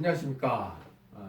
안녕하십니까.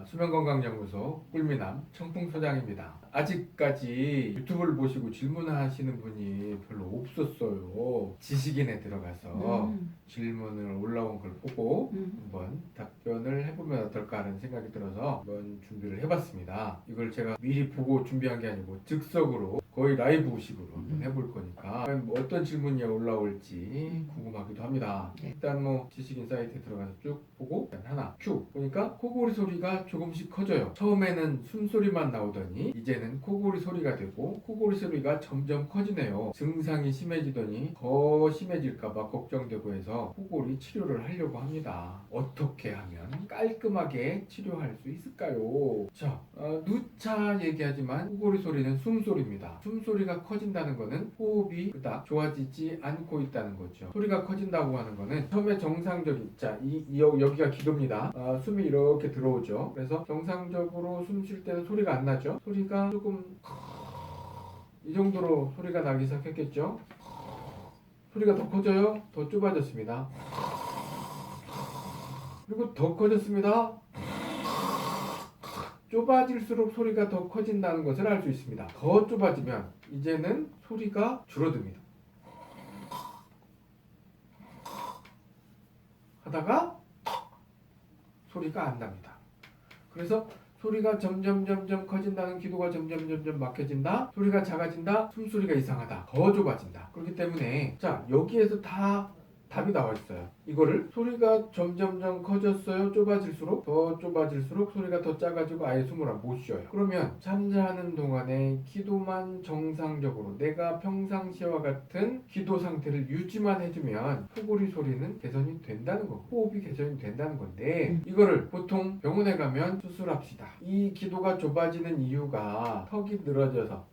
아, 수면건강연구소 꿀미남 청풍소장입니다. 아직까지 유튜브를 보시고 질문하시는 분이 별로 없었어요. 지식인에 들어가서 음, 질문을 올라온 걸 보고 음. 한번 답변을 해보면 어떨까 하는 생각이 들어서 한번 준비를 해봤습니다. 이걸 제가 미리 보고 준비한 게 아니고 즉석으로 거의 라이브식으로 한번 음. 해볼 거니까 뭐 어떤 질문이 올라올지 궁금하기도 합니다. 네. 일단 뭐 지식인 사이트에 들어가서 쭉 보고 하나 큐 보니까 코골이 소리가 조금씩 커져요. 처음에는 숨소리만 나오더니 이제는 코골이 소리가 되고 코골이 소리가 점점 커지네요. 증상이 심해지더니 더 심해질까봐 걱정되고 해서 코골이 치료를 하려고 합니다. 어떻게 하면 깔끔하게 치료할 수 있을까요? 자, 어, 누차 얘기하지만 코골이 소리는 숨소리입니다. 숨소리가 커진다는 것은 호흡이 그닥 좋아지지 않고 있다는 거죠. 소리가 커진다고 하는 것은 처음에 정상적인 자, 이, 이 여- 여기가 기도입니다. 아, 숨이 이렇게 들어오죠. 그래서 정상적으로 숨 쉴 때는 소리가 안 나죠. 소리가 조금 이 정도로 소리가 나기 시작했겠죠. 소리가 더 커져요. 더 좁아졌습니다. 그리고 더 커졌습니다. 좁아질수록 소리가 더 커진다는 것을 알 수 있습니다. 더 좁아지면 이제는 소리가 줄어듭니다. 하다가 소리가 안 납니다. 그래서 소리가 점점 점점 커진다는 기도가 점점 점점 막혀진다. 소리가 작아진다. 숨소리가 이상하다. 더 좁아진다. 그렇기 때문에 자 여기에서 다 답이 나와 있어요. 이거를 소리가 점점점 커졌어요. 좁아질수록 더 좁아질수록 소리가 더 작아지고 아예 숨을 못 쉬어요. 그러면 잠자는 동안에 기도만 정상적으로 내가 평상시와 같은 기도 상태를 유지만 해주면 코골이 소리는 개선이 된다는 거, 호흡이 개선이 된다는 건데 음. 이거를 보통 병원에 가면 수술합시다. 이 기도가 좁아지는 이유가 턱이 늘어져서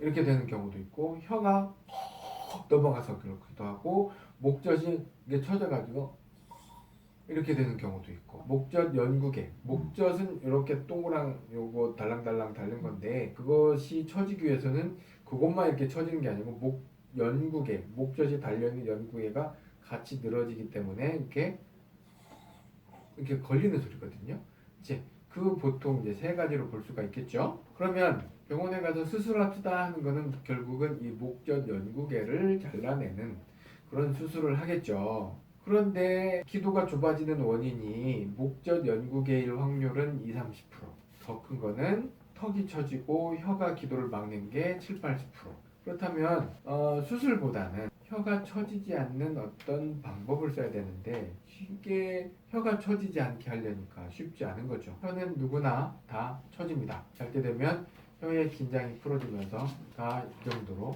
이렇게 되는 경우도 있고 혀가 넘어가서 그렇기도 하고 목젖이 이게 처져가지고 이렇게 되는 경우도 있고 목젖 연구개 목젖은 이렇게 동그랑 요거 달랑달랑 달린 건데 그것이 처지기 위해서는 그것만 이렇게 처지는 게 아니고 목 연구개 목젖이 달려있는 연구개가 같이 늘어지기 때문에 이렇게 이렇게 걸리는 소리거든요. 이제 그 보통 이제 세 가지로 볼 수가 있겠죠? 그러면 병원에 가서 수술합시다 하는 거는 결국은 이 목젖 연구개를 잘라내는 그런 수술을 하겠죠. 그런데 기도가 좁아지는 원인이 목젖 연구개일 확률은 2, 30%. 더 큰 거는 턱이 처지고 혀가 기도를 막는 게 7, 80%. 그렇다면 어, 수술보다는 혀가 처지지 않는 어떤 방법을 써야 되는데 쉽게 혀가 처지지 않게 하려니까 쉽지 않은 거죠. 혀는 누구나 다 처집니다. 잘 때 되면 혀의 긴장이 풀어지면서 다 이 정도로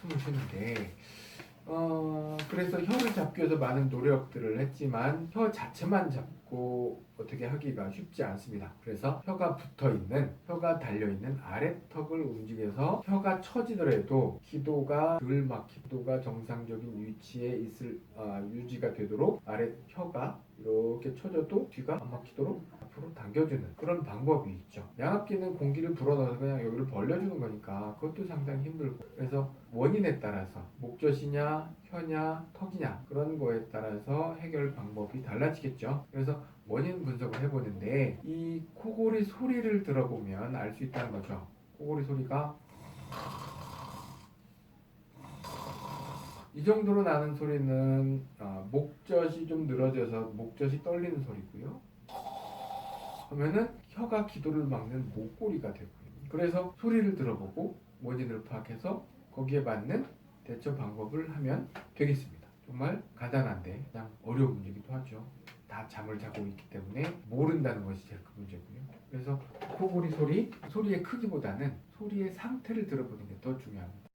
숨을 쉬는데 어 그래서 혀를 잡기 위해서 많은 노력들을 했지만 혀 자체만 잡 고 어떻게 하기가 쉽지 않습니다. 그래서 혀가 붙어 있는 혀가 달려 있는 아래턱을 움직여서 혀가 처지더라도 기도가 덜 막히 기도가 정상적인 위치에 있을 아, 유지가 되도록 아래 혀가 이렇게 처져도 뒤가 안 막히도록 앞으로 당겨주는 그런 방법이 있죠. 양압기는 공기를 불어넣어서 그냥 여기를 벌려주는 거니까 그것도 상당히 힘들고 그래서 원인에 따라서 목젖이냐 혀냐 턱이냐 그런 거에 따라서 해결 방법이 달라지겠죠. 그래서 원인 분석을 해보는데 이 코골이 소리를 들어보면 알 수 있다는 거죠. 코골이 소리가 이 정도로 나는 소리는 어, 목젖이 좀 늘어져서 목젖이 떨리는 소리고요. 그러면은 혀가 기도를 막는 목골이가 되고요. 그래서 소리를 들어보고 원인을 파악해서 거기에 맞는 대처 방법을 하면 되겠습니다. 정말 간단한데 그냥 어려운 문제기도 하죠. 다 잠을 자고 있기 때문에 모른다는 것이 제일 큰 문제고요. 그래서 코골이 소리, 소리의 크기보다는 소리의 상태를 들어보는 게 더 중요합니다.